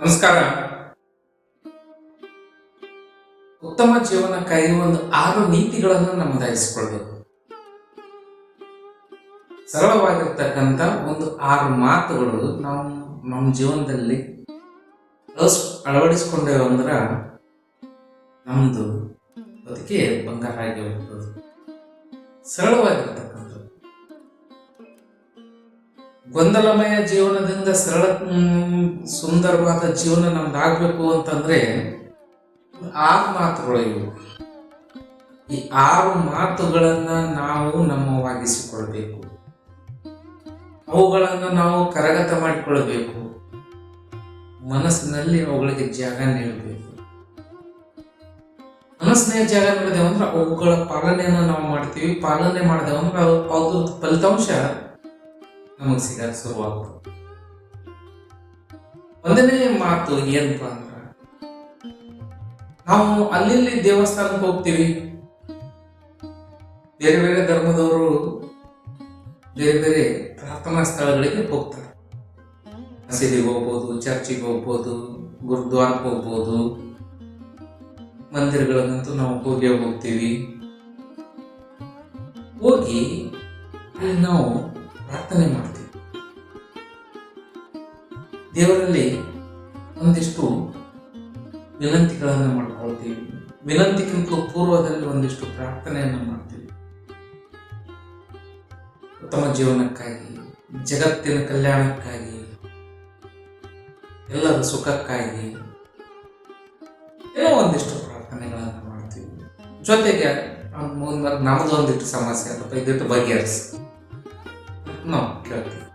ನಮಸ್ಕಾರ. ಉತ್ತಮ ಜೀವನಕ್ಕಾಗಿ ಒಂದು ಆರು ನೀತಿಗಳನ್ನು ನಮ್ಮದಾಗಿಸಿಕೊಳ್ಬೇಕು ಸರಳವಾಗಿರ್ತಕ್ಕಂಥ ಒಂದು ಆರು ಮಾತುಗಳು ನಾವು ನಮ್ಮ ಜೀವನದಲ್ಲಿ ಅಸ್ ಅಳವಡಿಸ್ಕೊಂಡೇವೆ ಅಂದ್ರೆ ನಮ್ಮದು ಅದಕ್ಕೆ ಬಂಗಾರ ಆಗಿ ಹೋಗ್ತದೆ ಸರಳವಾಗಿರ್ತಕ್ಕಂಥದ್ದು ಗೊಂದಲಮಯ ಜೀವನದಿಂದ ಸರಳ ಸುಂದರವಾದ ಜೀವನ ನಮ್ದಾಗಬೇಕು ಅಂತಂದ್ರೆ ಆರು ಮಾತುಗಳು ಇವು. ಈ ಆರು ಮಾತುಗಳನ್ನ ನಾವು ನಮ್ಮವಾಗಿಸಿಕೊಳ್ಬೇಕು. ಅವುಗಳನ್ನು ನಾವು ಕರಗತ ಮಾಡಿಕೊಳ್ಳಬೇಕು. ಮನಸ್ಸಿನಲ್ಲಿ ಅವುಗಳಿಗೆ ಜಾಗ ನೀಡಬೇಕು. ಮನಸ್ಸಿನ ಜಾಗ ನೀಡಿದೆವು ಅಂದ್ರೆ ಅವುಗಳ ಪಾಲನೆಯನ್ನು ನಾವು ಮಾಡ್ತೀವಿ. ಪಾಲನೆ ಮಾಡಿದೆವು ಅಂದ್ರೆ ಅದ್ರ ಫಲಿತಾಂಶ ನಮಗೆ ಸಿಗಕ್ಕೆ ಶುರುವಾಗ್ತದೆ ಒಂದನೇ ಮಾತು ಏನಪ್ಪ ಅಂದ್ರ, ನಾವು ಅಲ್ಲಿ ಇಲ್ಲಿ ದೇವಸ್ಥಾನಕ್ಕೆ ಹೋಗ್ತೀವಿ. ಬೇರೆ ಬೇರೆ ಧರ್ಮದವರು ಬೇರೆ ಬೇರೆ ಪ್ರಾರ್ಥನಾ ಸ್ಥಳಗಳಿಗೆ ಹೋಗ್ತಾರೆ. ಮಸೀದಿಗೆ ಹೋಗ್ಬೋದು, ಚರ್ಚಿಗೆ ಹೋಗ್ಬೋದು, ಗುರುದ್ವಾರಕ್ಕೆ ಹೋಗ್ಬೋದು. ಮಂದಿರಗಳನ್ನಂತೂ ನಾವು ಹೋಗಿ ಹೋಗ್ತೀವಿ. ಹೋಗಿ ಅಲ್ಲಿ ನಾವು ಪ್ರಾರ್ಥನೆ ಮಾಡ್ತೀವಿ. ದೇವರಲ್ಲಿ ಒಂದಿಷ್ಟು ವಿನಂತಿಗಳನ್ನು ಮಾಡ್ಕೊಳ್ತೀವಿ. ವಿನಂತಿಗಿಂತ ಪೂರ್ವದಲ್ಲಿ ಒಂದಿಷ್ಟು ಪ್ರಾರ್ಥನೆಯನ್ನು ಮಾಡ್ತೀವಿ. ಉತ್ತಮ ಜೀವನಕ್ಕಾಗಿ, ಜಗತ್ತಿನ ಕಲ್ಯಾಣಕ್ಕಾಗಿ, ಎಲ್ಲರ ಸುಖಕ್ಕಾಗಿ ಏನೋ ಒಂದಿಷ್ಟು ಪ್ರಾರ್ಥನೆಗಳನ್ನು ಮಾಡ್ತೀವಿ. ಜೊತೆಗೆ ನಮ್ಮದೊಂದಿಟ್ಟು ಸಮಸ್ಯೆ ಅಥವಾ ಇದಿಟ್ಟು ಬಗೆಹರಿಸಿ. ನಾವು ಕೇಳ್ತೀವಿ.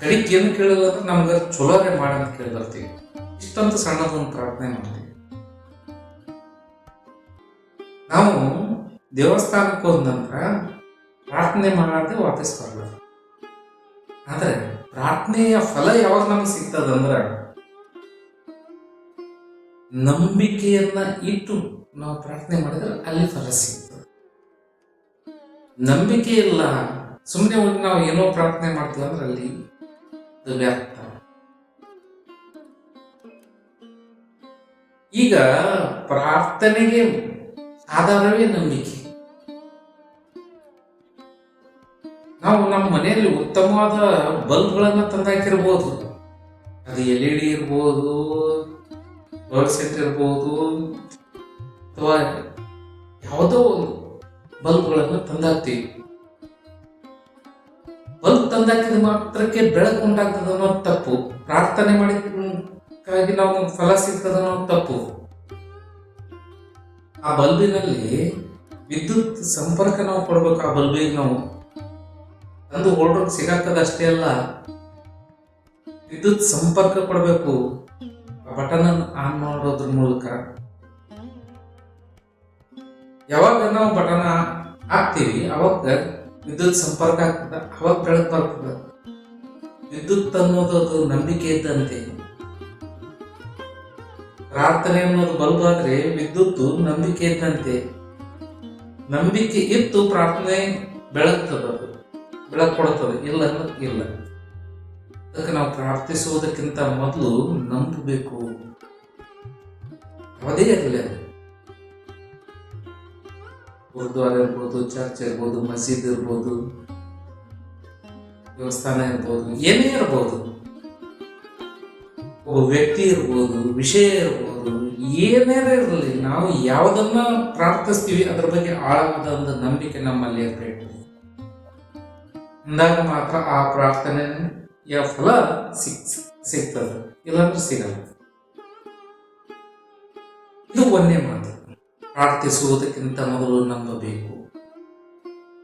ಕಲಿಕೆ ಏನು ಕೇಳಿಲ್ಲ ಅಂದ್ರೆ ನಮ್ಗೆ ಚಲೋನೇ ಮಾಡಂತ ಕೇಳಿ ಬರ್ತೀವಿ. ಇಷ್ಟಂತ ಸಣ್ಣದೊಂದು ಪ್ರಾರ್ಥನೆ ಮಾಡ್ತೀವಿ. ನಾವು ದೇವಸ್ಥಾನಕ್ಕೆ ಹೋದ ನಂತರ ಪ್ರಾರ್ಥನೆ ಮಾಡಿ ವಾಪಸ್ ಬರಲ್ಲ ಆದರೆ ಪ್ರಾರ್ಥನೆಯ ಫಲ ಯಾವಾಗ ನಮಗೆ ಸಿಗ್ತದಂದ್ರ ನಂಬಿಕೆಯನ್ನ ಇಟ್ಟು ನಾವು ಪ್ರಾರ್ಥನೆ ಮಾಡಿದ್ರೆ ಅಲ್ಲಿ ಫಲ ಸಿಗ್ತದೆ. ನಂಬಿಕೆ ಇಲ್ಲ ಸುಮ್ಮನೆ ಒಂದು ನಾವು ಏನೋ ಪ್ರಾರ್ಥನೆ ಮಾಡ್ತೀವಿ ಅಂದ್ರೆ ಅಲ್ಲಿ ವ್ಯರ್ಥ. ಈಗ ಪ್ರಾರ್ಥನೆಗೆ ಆಧಾರವೇ ನಂಬಿಕೆ ನಾವು ನಮ್ಮ ಮನೆಯಲ್ಲಿ ಉತ್ತಮವಾದ ಬಲ್ಬ್ಗಳನ್ನು ತಂದಾಕಿರ್ಬೋದು. ಅದು ಎಲ್ ಇ ಡಿ ಇರ್ಬೋದು ಸೆಟ್ ಇರ್ಬೋದು, ಅಥವಾ ಯಾವುದೋ ಒಂದು ಬಲ್ಬ್ಗಳನ್ನು ತಂದಾಕ್ತೀವಿ. ಬಲ್ಬ್ ತಂದಾಕಿದ ಮಾತ್ರಕ್ಕೆ ಬೆಳಕು ಉಂಟಾಗ್ತದೆ ಅನ್ನೋ ತಪ್ಪು. ಪ್ರಾರ್ಥನೆ ಮಾಡಿದಕ್ಕಾಗಿ ನಾವು ಫಲ ಸಿಗ್ತದೆ ಅನ್ನೋ ತಪ್ಪು. ಆ ಬಲ್ಬಿನಲ್ಲಿ ವಿದ್ಯುತ್ ಸಂಪರ್ಕ ನಾವು ಕೊಡ್ಬೇಕು, ಆ ಬಲ್ಬಿಗೆ ನಾವು. ಅಂದು ಹೋಲ್ಡರ್ ಸಿಗಾಕದ ಅಷ್ಟೇ ಅಲ್ಲ, ವಿದ್ಯುತ್ ಸಂಪರ್ಕ ಕೊಡಬೇಕು. ಆ ಬಟನ್ ಆನ್ ಮಾಡೋದ್ರ ಮೂಲಕ. ಯಾವಾಗ ನಾವು ಬಟನ್ ಹಾಕ್ತೀವಿ, ಅವಾಗ ವಿದ್ಯುತ್ ಸಂಪರ್ಕ ಆಗ್ತದ, ಅವಾಗ ಬೆಳಕು ಬರ್ತದ ವಿದ್ಯುತ್ ಅನ್ನೋದು ನಂಬಿಕೆ ಇದ್ದಂತೆ. ಪ್ರಾರ್ಥನೆ ಅನ್ನೋದು ಬಲ್ಬ್ ಆದ್ರೆ ವಿದ್ಯುತ್ ನಂಬಿಕೆ ಇದ್ದಂತೆ. ನಂಬಿಕೆ ಇತ್ತು, ಪ್ರಾರ್ಥನೆ ಬೆಳಗ್ತದ ಬೆಳಕು ಕೊಡುತ್ತದೆ ಇಲ್ಲ ಇಲ್ಲ. ಅದಕ್ಕೆ ನಾವು ಪ್ರಾರ್ಥಿಸುವುದಕ್ಕಿಂತ ಮೊದಲು ನಂಬಬೇಕು. ಅದೇ ಇರಲಿ ಗುರುದ್ವಾರ ಇರ್ಬೋದು, ಚರ್ಚ್ ಇರ್ಬೋದು, ಮಸೀದ್ ಇರ್ಬೋದು, ದೇವಸ್ಥಾನ ಇರ್ಬೋದು, ಏನೇ ಇರ್ಬೋದು. ಒಬ್ಬ ವ್ಯಕ್ತಿ ಇರ್ಬೋದು, ವಿಷಯ ಇರ್ಬೋದು ಏನೇ ಇರಲಿ, ನಾವು ಯಾವುದನ್ನ ಪ್ರಾರ್ಥಿಸ್ತೀವಿ, ಅದ್ರ ಬಗ್ಗೆ ಆಳವಾದ ಒಂದು ನಂಬಿಕೆ ನಮ್ಮಲ್ಲಿ ಇರಬೇಕು. ಅಂದಾಗ ಮಾತ್ರ ಆ ಪ್ರಾರ್ಥನೆಯ ಫಲ ಸಿಕ್ ಸಿಗ್ತದೆ ಇಲ್ಲಾಂದ್ರೆ ಸಿಗಲ್ಲ. ಇದು ಒಂದೇ ಮಾತು. ಪ್ರಾರ್ಥಿಸುವುದಕ್ಕಿಂತ ಮೊದಲು ನಂಬಬೇಕು.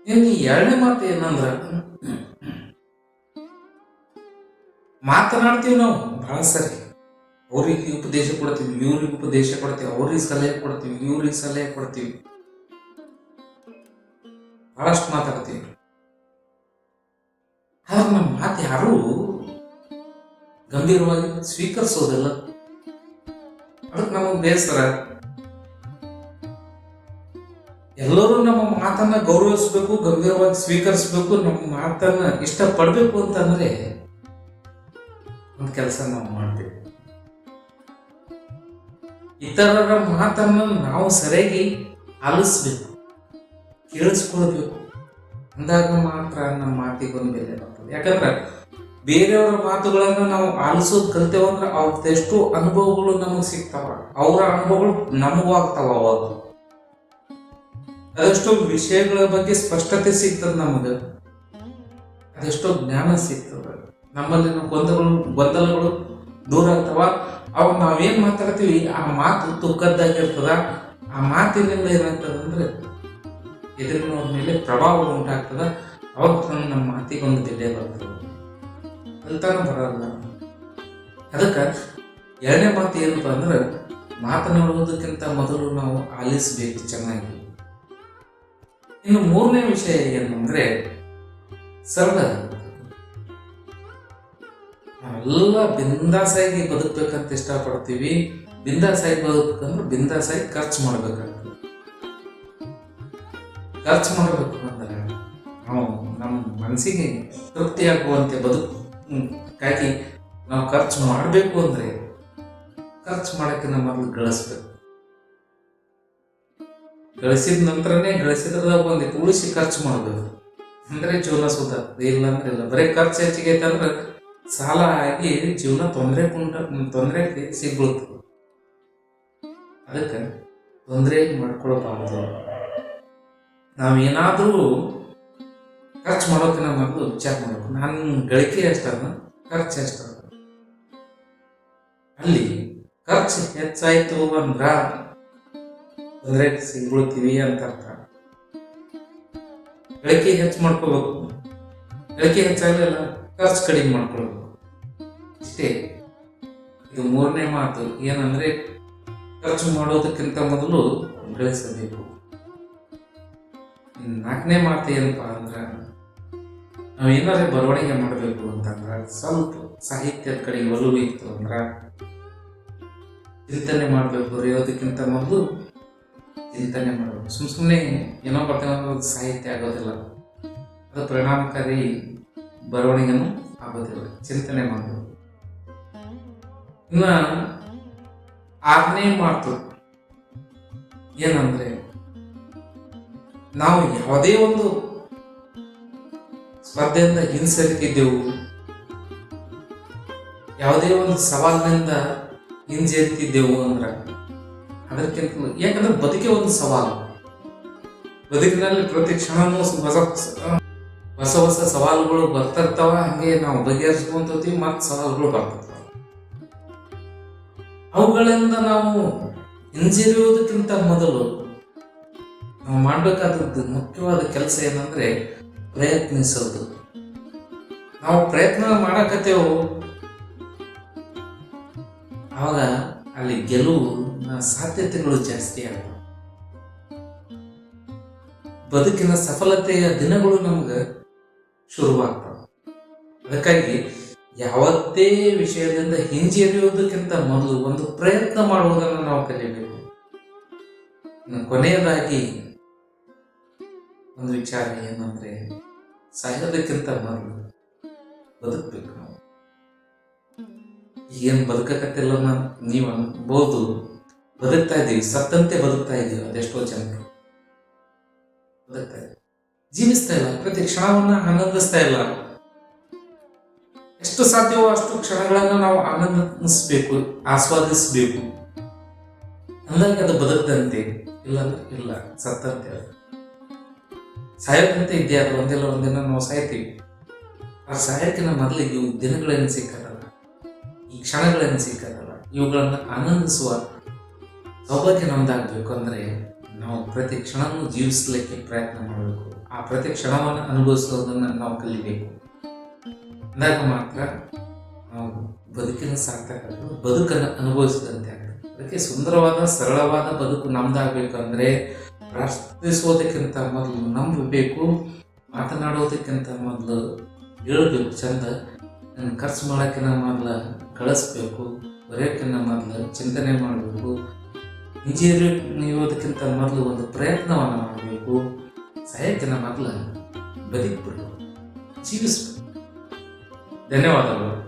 ಇನ್ನು ಎರಡನೇ ಮಾತು ಏನಂದ್ರ, ಮಾತನಾಡ್ತೀವಿ ನಾವು, ಬಹಳ ಸರಿ. ಅವ್ರಿಗೆ ಉಪದೇಶ ಕೊಡ್ತೀವಿ, ಇವ್ರಿಗೆ ಉಪದೇಶ ಕೊಡ್ತೀವಿ, ಅವ್ರಿಗೆ ಸಲಹೆ ಕೊಡ್ತೀವಿ, ಇವ್ರಿಗೆ ಸಲಹೆ ಕೊಡ್ತೀವಿ. ಬಹಳಷ್ಟು ಮಾತಾಡ್ತೀವಿ. ಆದ್ರೆ ನಮ್ಮ ಮಾತು ಯಾರು ಗಂಭೀರವಾಗಿ ಸ್ವೀಕರಿಸೋದಿಲ್ಲ. ಅದಕ್ಕೆ ನಮಗೆ ಬೇಸರ. ಎಲ್ಲರೂ ನಮ್ಮ ಮಾತನ್ನ ಗೌರವಿಸಬೇಕು, ಗಂಭೀರವಾಗಿ ಸ್ವೀಕರಿಸಬೇಕು, ನಮ್ಮ ಮಾತನ್ನ ಇಷ್ಟಪಡಬೇಕು ಅಂತಂದ್ರೆ ಒಂದು ಕೆಲಸ ನಾವು ಮಾಡಬೇಕು ಇತರರ ಮಾತನ್ನು ನಾವು ಸರಿಯಾಗಿ ಆಲಿಸ್ಬೇಕು, ಕೇಳಿಸ್ಕೊಳ್ಬೇಕು. ಅಂದಾಗ ಮಾತ್ರ ನಮ್ಮ ಮಾತಿಗೆ ಒಂದು ಬೆಲೆ ಬರ್ತದೆ. ಯಾಕಂದ್ರೆ ಬೇರೆಯವರ ಮಾತುಗಳನ್ನು ನಾವು ಆಲಿಸೋದು ಕಲ್ತೇವೆ ಅಂದ್ರೆ ಅವ್ರದ್ದೆಷ್ಟು ಅನುಭವಗಳು ನಮಗೆ ಸಿಗ್ತಾವ. ಅವರ ಅನುಭವಗಳು ನಮಗೂ ಅವಾಗ. ಅದೆಷ್ಟೋ ವಿಷಯಗಳ ಬಗ್ಗೆ ಸ್ಪಷ್ಟತೆ ಸಿಗ್ತದೆ ನಮಗೆ ಅದೆಷ್ಟೋ ಜ್ಞಾನ ಸಿಗ್ತದೆ. ನಮ್ಮಲ್ಲಿನ ಗೊಂದಲಗಳು ಗೊಂದಲಗಳು ದೂರ ಆಗ್ತಾವ. ಅವಾಗ ನಾವೇನು ಮಾತಾಡ್ತೀವಿ, ಆ ಮಾತು ತುಕ್ಕದ್ದಾಗಿರ್ತದ ಆ ಮಾತಿನಿಂದ ಏನಾಗ್ತದೆ ಅಂದ್ರೆ, ಎದುರಿನವ್ರ ಮೇಲೆ ಪ್ರಭಾವ ಉಂಟಾಗ್ತದ. ಅವಾಗ ನಮ್ಮ ಮಾತಿಗೆ ಒಂದು ಬೆಲೆ ಬರ್ತದೆ. ಅಂತಾನು ಬರಲ್ಲ. ಅದಕ್ಕೆ ಎರಡನೇ ಮಾತು ಏನಪ್ಪ ಅಂದ್ರೆ, ಮಾತನಾಡುವುದಕ್ಕಿಂತ ಮೊದಲು ನಾವು ಆಲಿಸಬೇಕು ಚೆನ್ನಾಗಿ. ಇನ್ನು ಮೂರನೇ ವಿಷಯ ಏನು ಅಂದ್ರೆ ಸರಳ. ನಾವೆಲ್ಲ ಬಿಂದಾಸಾಗಿ ಬದುಕಬೇಕಂತ ಇಷ್ಟಪಡ್ತೀವಿ. ಬಿಂದಾಸಾಗಿ ಬದುಕಂದ್ರೆ ಬಿಂದಾಸಾಗಿ ಖರ್ಚು ಮಾಡ್ಬೇಕಾಗ್ತದೆ. ಖರ್ಚು ಮಾಡಬೇಕು ಅಂದ್ರೆ ನಾವು ನಮ್ಮ ಮನಸ್ಸಿಗೆ ತೃಪ್ತಿ ತೃಪ್ತಿಯಾಗುವಂತೆ ಬದುಕಾಗಿ ನಾವು ಖರ್ಚು ಮಾಡಬೇಕು ಅಂದರೆ ಖರ್ಚು ಮಾಡೋಕ್ಕೆ ಮೊದಲು ಗಳಿಸ್ಬೇಕು. ಗಳಿಸಿದ ನಂತರನೇ ಗಳಿಸಿದ್ರದಾಗ ಒಂದು ಉಳಿಸಿ ಖರ್ಚು ಮಾಡಬೇಕು ಅಂದ್ರೆ ಜೀವನ ಸುತ. ಇಲ್ಲ ಅಂದ್ರೆ ಇಲ್ಲ. ಬರೀ ಖರ್ಚು ಹೆಚ್ಚಿಗೆ ಐತಂದ್ರೆ ಸಾಲ ಆಗಿ ಜೀವನ ತೊಂದರೆ ಕುಂಟ ತೊಂದರೆ ಸಿಗ್ಬಿಡುತ್ತೆ ಅದಕ್ಕೆ ತೊಂದರೆ ಮಾಡ್ಕೊಳ್ಬಾರ್ದು ನಾವೇನಾದರೂ ಖರ್ಚು ಮಾಡೋಕಿನ ಮೊದಲು ವಿಚಾರ ಮಾಡಬೇಕು. ನಾನು ಗಳಿಕೆ ಎಷ್ಟದ ಖರ್ಚು ಎಷ್ಟದ ಅಲ್ಲಿ ಖರ್ಚು ಹೆಚ್ಚಾಯಿತು ಅಂದ್ರ ತೊಂದರೆ ತಿವಿ ಅಂತ ಅರ್ಥ. ಗಳಿಕೆ ಹೆಚ್ಚು ಮಾಡ್ಕೋಬೇಕು ಗಳಿಕೆ ಹೆಚ್ಚಾಗಲಿಲ್ಲ, ಖರ್ಚು ಕಡಿಮೆ ಮಾಡ್ಕೊಳ್ಬೇಕು. ಇಷ್ಟೇ. ಇದು ಮೂರನೇ ಮಾತು. ಏನಂದ್ರೆ, ಖರ್ಚು ಮಾಡೋದಕ್ಕಿಂತ ಮೊದಲು ಗಳಿಸಬೇಕು. ನಾಲ್ಕನೇ ಮಾತು ಏನಪ್ಪಾ ಅಂದ್ರೆ, ನಾವು ಏನಾದ್ರೆ ಬರವಣಿಗೆ ಮಾಡಬೇಕು ಅಂತಂದ್ರೆ, ಸ್ವಲ್ಪ ಸಾಹಿತ್ಯದ ಕಡೆ ಒಲವು ಇತ್ತು ಅಂದ್ರ, ಚಿಂತನೆ ಮಾಡಬೇಕು, ಬರೆಯೋದಕ್ಕಿಂತ ಮೊದಲು ಚಿಂತನೆ ಮಾಡಬೇಕು. ಸುಮ್ ಸುಮ್ಮನೆ ಏನೋ ಬರ್ತೇವೆ ಸಾಹಿತ್ಯ ಆಗೋದಿಲ್ಲ. ಅದು ಪರಿಣಾಮಕಾರಿ ಬರವಣಿಗೆನೂ ಆಗೋದಿಲ್ಲ. ಚಿಂತನೆ ಮಾಡಬೇಕು. ಇನ್ನು ಆರನೇ ಮಾತು ಏನಂದ್ರೆ, ನಾವು ಯಾವುದೇ ಒಂದು ಸ್ಪರ್ಧೆಯಿಂದ ಹಿಂಸರಿತಿದ್ದೆವು ಯಾವುದೇ ಒಂದು ಸವಾಲಿನಿಂದ ಹಿಂಜರಿತಿದ್ದೆವು ಅಂದ್ರೆ ಅದಕ್ಕಿಂತ ಯಾಕಂದ್ರೆ ಬದುಕೆ ಒಂದು ಸವಾಲು. ಬದುಕಿನಲ್ಲಿ ಪ್ರತಿ ಕ್ಷಣನೂ ಹೊಸ ಹೊಸ ಹೊಸ ಸವಾಲುಗಳು ಬರ್ತಿರ್ತಾವ ಹಂಗೆ ನಾವು ಬಗೆಹರಿಸ್ಕೊಂತೀವಿ ಮತ್ತೆ ಸವಾಲುಗಳು ಬರ್ತಿರ್ತಾವ ಅವುಗಳಿಂದ ನಾವು ಹಿಂಜರಿಯುವುದಕ್ಕಿಂತ ಮೊದಲು ನಾವು ಮಾಡಬೇಕಾದದ್ದು ಮುಖ್ಯವಾದ ಕೆಲಸ ಏನಂದ್ರೆ ಪ್ರಯತ್ನಿಸೋದು. ನಾವು ಪ್ರಯತ್ನ ಮಾಡಕತ್ತೇವು, ಆವಾಗ ಅಲ್ಲಿ ಗೆಲುವು ಸಾಧ್ಯತೆಗಳು ಜಾಸ್ತಿ ಆಗ್ತವೆ ಬದುಕಿನ ಸಫಲತೆಯ ದಿನಗಳು ನಮ್ಗೆ ಶುರುವಾಗ್ತವೆ. ಅದಕ್ಕಾಗಿ ಯಾವತ್ತೇ ವಿಷಯದಿಂದ ಹಿಂಜರಿಯೋದಕ್ಕಿಂತ ಮೊದಲು ಒಂದು ಪ್ರಯತ್ನ ಮಾಡುವುದನ್ನು ನಾವು ಕಲಿಯಬೇಕು ಕೊನೆಯದಾಗಿ ಒಂದು ವಿಚಾರ ಏನಂದ್ರೆ ಸಾಯೋದಕ್ಕಿಂತ ಮೊದಲು ಬದುಕಬೇಕು ನಾವು. ಈಗೇನು ಬದುಕಕತ್ತಿಲ್ಲ ನೀವು ಅನ್ಬೋದು. ಬದುಕ್ತಾ ಇದ್ದೀವಿ, ಸತ್ತಂತೆ ಬದುಕ್ತಾ ಇದ್ದೀವಿ ಅದೆಷ್ಟೋ ಜನರು ಬದುಕ್ತಾ ಇದ್ದೀವಿ. ಜೀವಿಸ್ತಾ ಇಲ್ಲ, ಪ್ರತಿ ಕ್ಷಣವನ್ನ ಆನಂದಿಸ್ತಾ ಇಲ್ಲ ಎಷ್ಟು ಸಾಧ್ಯವೋ ಅಷ್ಟು ಕ್ಷಣಗಳನ್ನು ನಾವು ಆನಂದಿಸಬೇಕು, ಆಸ್ವಾದಿಸಬೇಕು. ಅಂದಾಗ ಅದು ಬದುಕದಂತೆ ಇಲ್ಲ ಇಲ್ಲ, ಸತ್ತಂತೆ ಸಾಯೋದಂತೆ ಇದೆಯಾ ಅದು ಒಂದಿಲ್ಲ, ಒಂದಿನ ನಾವು ಸಾಯ್ತೀವಿ. ಆ ಸಾಯಕ್ಕಿನ ಮೊದಲಿಗೆ ಇವು ದಿನಗಳೇನು ಸಿಕ್ಕದಲ್ಲ, ಈ ಕ್ಷಣಗಳೇನು ಸಿಕ್ಕದಲ್ಲ, ಇವುಗಳನ್ನು ಆನಂದಿಸುವ ಸೌಭಾಗ್ಯ ನಮ್ದಾಗಬೇಕು ಅಂದರೆ ನಾವು ಪ್ರತಿ ಕ್ಷಣವೂ ಜೀವಿಸಲಿಕ್ಕೆ ಪ್ರಯತ್ನ ಮಾಡಬೇಕು. ಆ ಪ್ರತಿ ಕ್ಷಣವನ್ನು ಅನುಭವಿಸೋದನ್ನು ನಾವು ಕಲಿಬೇಕು. ಅಂದಾಗ ಮಾತ್ರ ನಾವು ಬದುಕಿನ ಸಾರ್ಥಕ ಬದುಕನ್ನು ಅನುಭವಿಸಿದಂತೆ ಅದಕ್ಕೆ ಸುಂದರವಾದ, ಸರಳವಾದ ಬದುಕು ನಮ್ದಾಗಬೇಕು ಅಂದರೆ ಪ್ರಾರ್ಥಿಸೋದಕ್ಕಿಂತ ಮೊದಲು ನಂಬಬೇಕು, ಮಾತನಾಡೋದಕ್ಕಿಂತ ಮೊದಲು ಹೇಳಬೇಕು, ಚಂದ ಖರ್ಚು ಮಾಡೋಕ್ಕಿಂತ ಮೊದಲು ಕಳಿಸ್ಬೇಕು ಬರೆಯೋಕ್ಕಿಂತ ಮೊದಲು ಚಿಂತನೆ ಮಾಡಬೇಕು ಇಂಜಿನಿಯರಿಂಗ್ ಮೊದಲು ಒಂದು ಪ್ರಯತ್ನವನ್ನು ಮಾಡಬೇಕು. ಸಾಹಿತ್ಯನ ಮೊದಲು ಬದುಕಬೇಕು ಜೀವಿಸಬೇಕು ಧನ್ಯವಾದಗಳು.